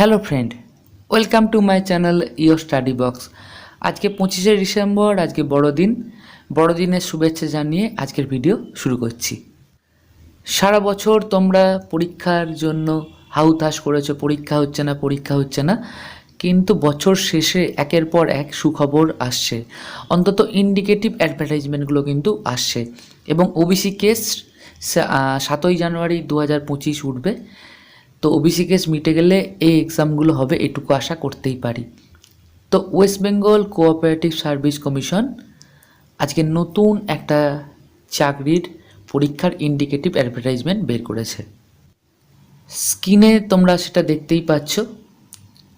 Hello friend welcome to my channel ইও study box আজকে পঁচিশে ডিসেম্বর, আজকে বড়দিন। বড়দিনের শুভেচ্ছা জানিয়ে আজকের ভিডিও শুরু করছি। সারা বছর তোমরা পরীক্ষার জন্য হাউতাস করেছ, পরীক্ষা হচ্ছে না, পরীক্ষা হচ্ছে না। কিন্তু বছর শেষে একের পর এক সুখবর আসছে। অন্তত ইন্ডিকেটিভ অ্যাডভার্টাইজমেন্টগুলো কিন্তু আসছে। এবং ওবিসি কেস সাতই জানুয়ারি দু হাজার পঁচিশ উঠবে। তো ওবিসি কেস মিটে গেলে এই এক্সামগুলো হবে এটুকু আশা করতেই পারি। তো West Bengal cooperative service commission আজকে নতুন একটা চাকরির পরীক্ষার ইন্ডিকেটিভ অ্যাডভার্টাইজমেন্ট বের করেছে। স্ক্রিনে তোমরা সেটা দেখতেই পাচ্ছ।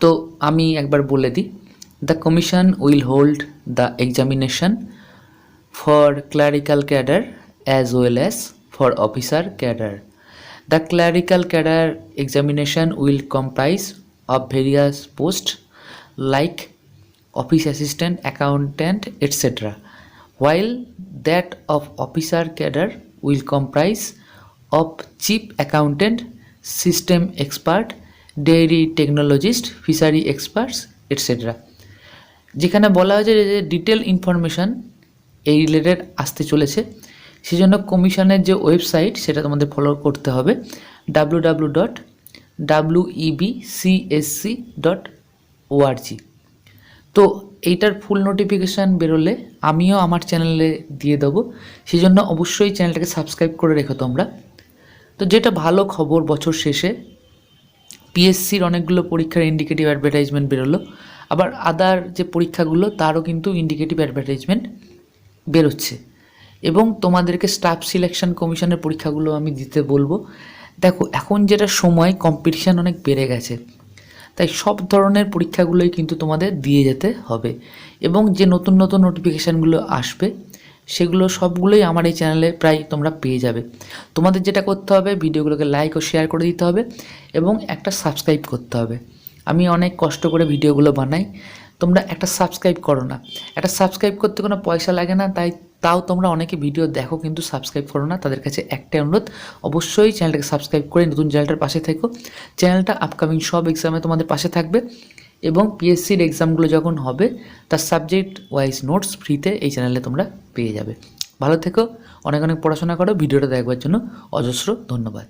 তো আমি একবার বলে দিই the commission will hold the examination for clerical cadre as well as for officer cadre The clerical cadre examination will comprise of various posts like office assistant, accountant, etc. While that of officer cadre will comprise of chief accountant, system expert, dairy technologist, fishery experts, etc. যেখানে বলা হয়েছে যে detail information এই related আসতে চলেছে সেই জন্য কমিশনের যে ওয়েবসাইট, সেটা তোমাদের ফলো করতে হবে। W W dot W dot তো এইটার ফুল নোটিফিকেশান বেরোলে আমিও আমার চ্যানেলে দিয়ে দেবো। সেই জন্য অবশ্যই চ্যানেলটাকে সাবস্ক্রাইব করে রেখো তোমরা। তো যেটা ভালো খবর বছর শেষে পিএসসির অনেকগুলো পরীক্ষার ইন্ডিকেটিভ অ্যাডভার্টাইজমেন্ট বেরোলো। আবার আদার যে পরীক্ষাগুলো, তারও কিন্তু ইন্ডিকেটিভ অ্যাডভার্টাইজমেন্ট বেরোচ্ছে। এবং তোমাদেরকে স্টাফ সিলেকশন কমিশনের পরীক্ষাগুলো আমি দিতে বলব। দেখো, এখন যেটা সময় কম্পিটিশান অনেক বেড়ে গেছে। তাই সব ধরনের পরীক্ষাগুলোই কিন্তু তোমাদের দিয়ে যেতে হবে। এবং যে নতুন নতুন নোটিফিকেশানগুলো আসবে, সেগুলো সবগুলোই আমার এই চ্যানেলে প্রায় তোমরা পেয়ে যাবে। তোমাদের যেটা করতে হবে, ভিডিওগুলোকে লাইক ও শেয়ার করে দিতে হবে এবং একটা সাবস্ক্রাইব করতে হবে। আমি অনেক কষ্ট করে ভিডিওগুলো বানাই। তোমরা একটা সাবস্ক্রাইব করো না। একটা সাবস্ক্রাইব করতে কোনো পয়সা লাগে না, তাই তাও তোমরা অনেকে ভিডিও দেখো কিন্তু সাবস্ক্রাইব করো না। তাদের কাছে একটাই অনুরোধ, অবশ্যই চ্যানেলটাকে সাবস্ক্রাইব করে নতুন চ্যানেলটার পাশে থেকো। চ্যানেলটা আপকামিং সব এক্সামে তোমাদের পাশে থাকবে এবং পিএসসির এক্সামগুলো যখন হবে, তার সাবজেক্ট ওয়াইজ নোটস ফ্রিতে এই চ্যানেলে তোমরা পেয়ে যাবে। ভালো থেকো, অনেক অনেক পড়াশোনা করো ভিডিওটা দেখবার জন্য অজস্র ধন্যবাদ।